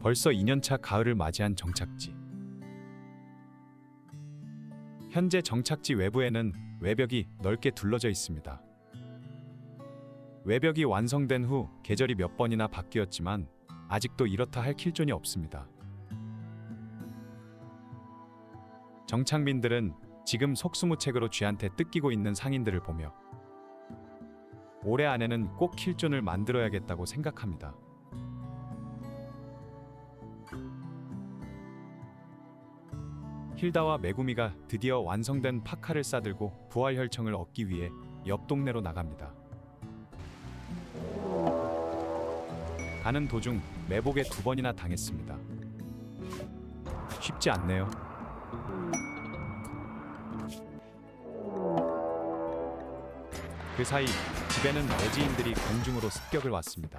벌써 2년차 가을을 맞이한 정착지. 현재 정착지 외부에는 외벽이 넓게 둘러져 있습니다. 외벽이 완성된 후 계절이 몇 번이나 바뀌었지만 아직도 이렇다 할 킬존이 없습니다. 정착민들은 지금 속수무책으로 쥐한테 뜯기고 있는 상인들을 보며 올해 안에는 꼭 킬존을 만들어야겠다고 생각합니다. 힐다와 메구미가 드디어 완성된 파카를 싸들고 부활 혈청을 얻기 위해 옆 동네로 나갑니다. 가는 도중 매복에 두 번이나 당했습니다. 쉽지 않네요. 그 사이 집에는 외지인들이 공중으로 습격을 왔습니다.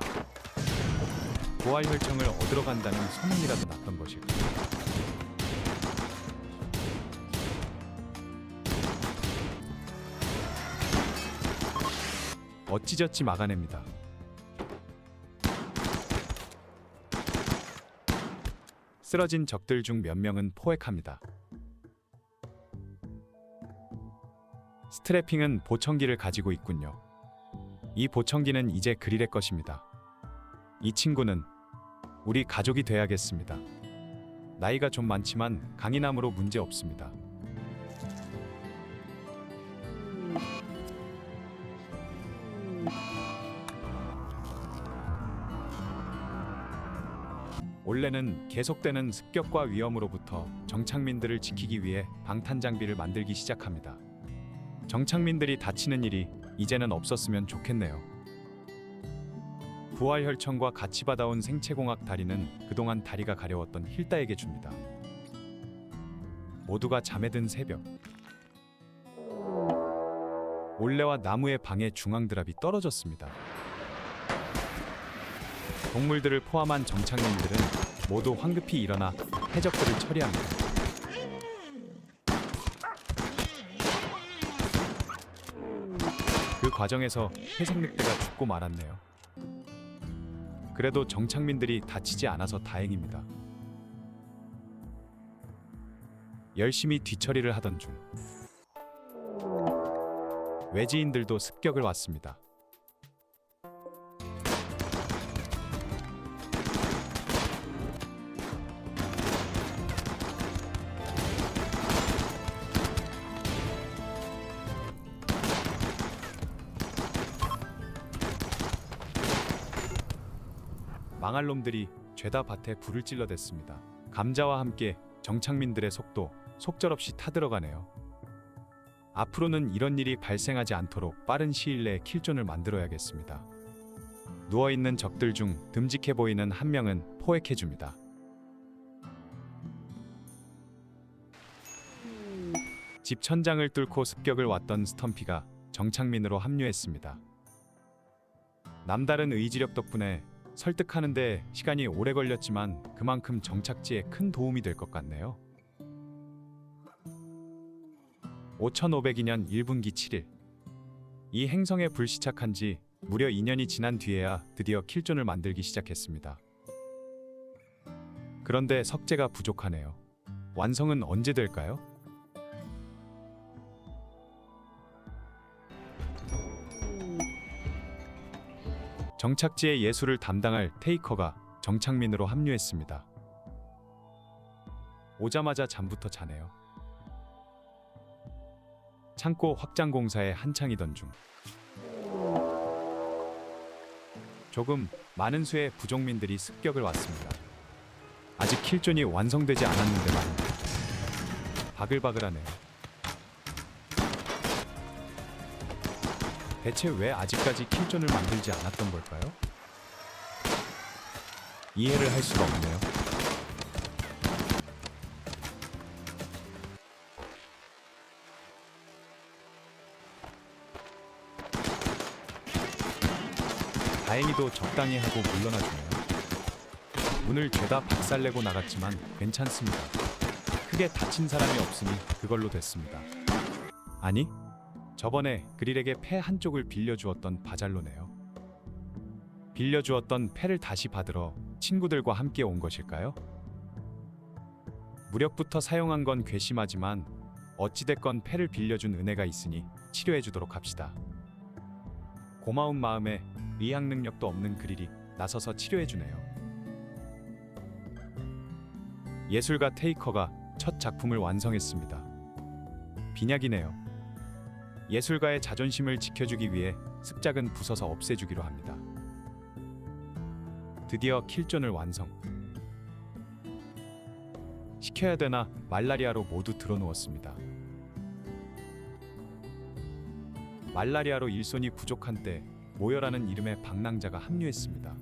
부활 혈청을 얻으러 간다는 소문이라도 났던 것일까 어찌저찌 막아냅니다. 쓰러진 적들 중 몇 명은 포획합니다. 스트래핑은 보청기를 가지고 있군요. 이 보청기는 이제 그릴의 것입니다. 이 친구는 우리 가족이 돼야겠습니다. 나이가 좀 많지만 강인함으로 문제 없습니다. 원래는 계속되는 습격과 위험으로부터 정착민들을 지키기 위해 방탄 장비를 만들기 시작합니다. 정착민들이 다치는 일이 이제는 없었으면 좋겠네요. 부활 혈청과 같이 받아온 생체공학 다리는 그동안 다리가 가려웠던 힐다에게 줍니다. 모두가 잠에 든 새벽. 올레와 나무의 방에 중앙드랍이 떨어졌습니다. 동물들을 포함한 정착민들은 모두 황급히 일어나 해적들을 처리합니다. 그 과정에서 회색 늑대가 죽고 말았네요. 그래도 정착민들이 다치지 않아서 다행입니다. 열심히 뒤처리를 하던 중 외지인들도 습격을 왔습니다. 망할 놈들이 죄다 밭에 불을 찔러댔습니다. 감자와 함께 정착민들의 속도 속절없이 타들어가네요. 앞으로는 이런 일이 발생하지 않도록 빠른 시일 내에 킬존을 만들어야겠습니다. 누워있는 적들 중 듬직해 보이는 한 명은 포획해줍니다. 집 천장을 뚫고 습격을 왔던 스텀피가 정착민으로 합류했습니다. 남다른 의지력 덕분에 설득하는데 시간이 오래 걸렸지만 그만큼 정착지에 큰 도움이 될 것 같네요. 5502년 1분기 7일. 이 행성에 불시착한 지 무려 2년이 지난 뒤에야 드디어 킬존을 만들기 시작했습니다. 그런데 석재가 부족하네요. 완성은 언제 될까요? 정착지의 예술을 담당할 테이커가 정착민으로 합류했습니다. 오자마자 잠부터 자네요. 창고 확장 공사에 한창이던 중 조금 많은 수의 부족민들이 습격을 왔습니다. 아직 킬존이 완성되지 않았는데 말입니다. 바글바글하네요. 대체 왜 아직까지 킬존을 만들지 않았던 걸까요? 이해를 할 수가 없네요. 다행히도 적당히 하고 물러나주네요. 문을 죄다 박살내고 나갔지만 괜찮습니다. 크게 다친 사람이 없으니 그걸로 됐습니다. 아니, 저번에 그릴에게 폐 한쪽을 빌려주었던 바잘로네요. 빌려주었던 패를 다시 받으러 친구들과 함께 온 것일까요? 무력부터 사용한 건 괘씸하지만 어찌됐건 패를 빌려준 은혜가 있으니 치료해주도록 합시다. 고마운 마음에 의학 능력도 없는 그릴이 나서서 치료해주네요. 예술가 테이커가 첫 작품을 완성했습니다. 빈약이네요. 예술가의 자존심을 지켜주기 위해 습작은 부숴서 없애주기로 합니다. 드디어 킬존을 완성. 시켜야 되나 말라리아로 모두 드러누웠습니다. 말라리아로 일손이 부족한 때 모여라는 이름의 방랑자가 합류했습니다.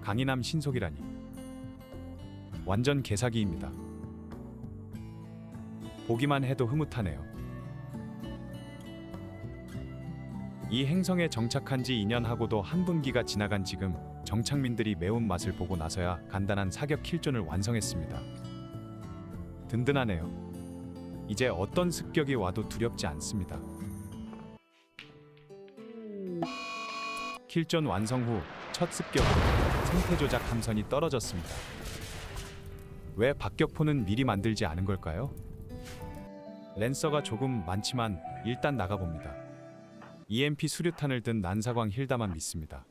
강인함 신속이라니 완전 개사기입니다. 보기만 해도 흐뭇하네요. 이 행성에 정착한 지 2년 하고도 한 분기가 지나간 지금 정착민들이 매운 맛을 보고 나서야 간단한 사격 킬존을 완성했습니다. 든든하네요. 이제 어떤 습격이 와도 두렵지 않습니다. 킬존 완성 후 첫 습격으로 생태 조작 함선이 떨어졌습니다. 왜 박격포는 미리 만들지 않은 걸까요? 랜서가 조금 많지만 일단 나가봅니다. EMP 수류탄을 든 난사광 힐다만 믿습니다.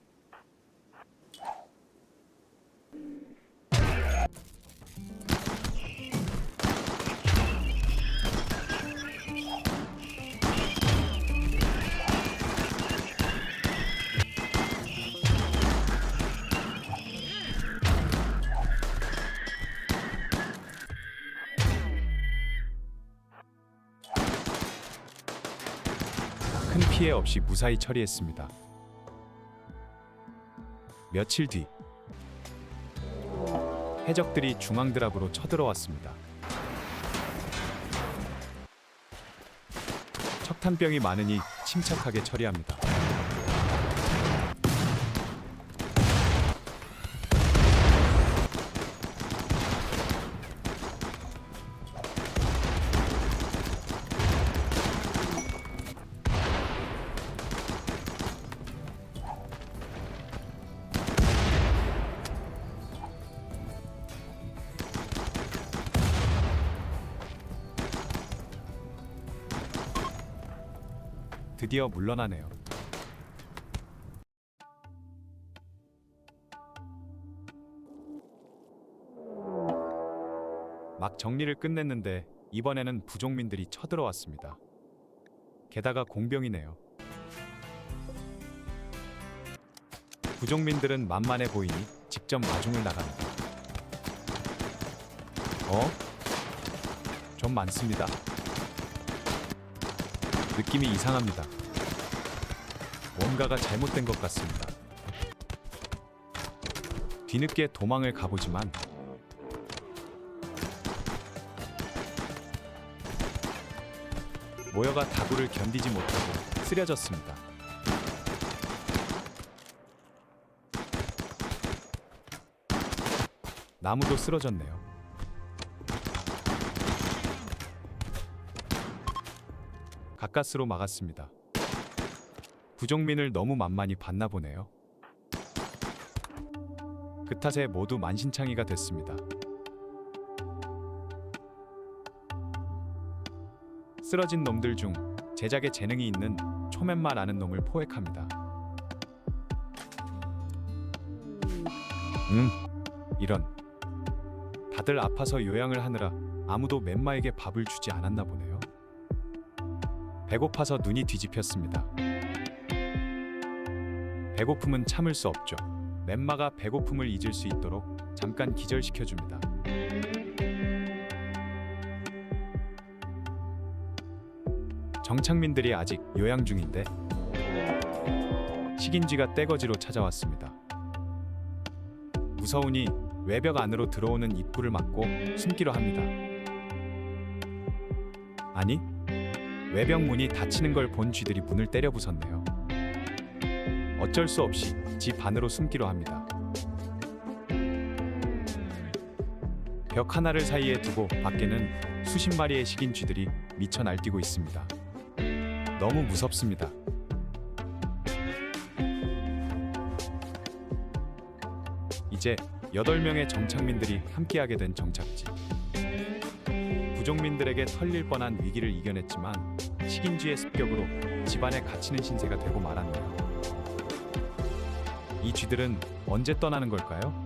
피해 없이 무사히 처리했습니다. 며칠 뒤 해적들이 중앙 드랍으로 쳐들어왔습니다. 척탄병이 많으니 침착하게 처리합니다. 드디어 물러나네요. 막 정리를 끝냈는데 이번에는 부족민들이 쳐들어왔습니다. 게다가 공병이네요. 부족민들은 만만해 보이니 직접 마중을 나갑니다. 어? 좀 많습니다. 느낌이 이상합니다. 뭔가가 잘못된 것 같습니다. 뒤늦게 도망을 가보지만 모여가 다구를 견디지 못하고 쓰려졌습니다. 나무도 쓰러졌네요. 가까스로 막았습니다. 부족민을 너무 만만히 봤나 보네요. 그 탓에 모두 만신창이가 됐습니다. 쓰러진 놈들 중 제작에 재능이 있는 초맨만 아는 놈을 포획합니다. 음, 이런. 다들 아파서 요양을 하느라 아무도 맨마에게 밥을 주지 않았나 보네요. 배고파서 눈이 뒤집혔습니다. 배고픔은 참을 수 없죠. 멤마가 배고픔을 잊을 수 있도록 잠깐 기절시켜 줍니다. 정착민들이 아직 요양 중인데 식인쥐가 떼거지로 찾아왔습니다. 무서우니 외벽 안으로 들어오는 입구를 막고 숨기로 합니다. 아니, 외벽 문이 닫히는 걸 본 쥐들이 문을 때려 부쉈네요. 어쩔 수 없이 집 안으로 숨기로 합니다. 벽 하나를 사이에 두고 밖에는 수십 마리의 식인 쥐들이 미쳐 날뛰고 있습니다. 너무 무섭습니다. 이제 8명의 정착민들이 함께하게 된 정착지. 부족민들에게 털릴 뻔한 위기를 이겨냈지만 식인지의 습격으로 집안에 갇히는 신세가 되고 말았네요. 이 쥐들은 언제 떠나는 걸까요?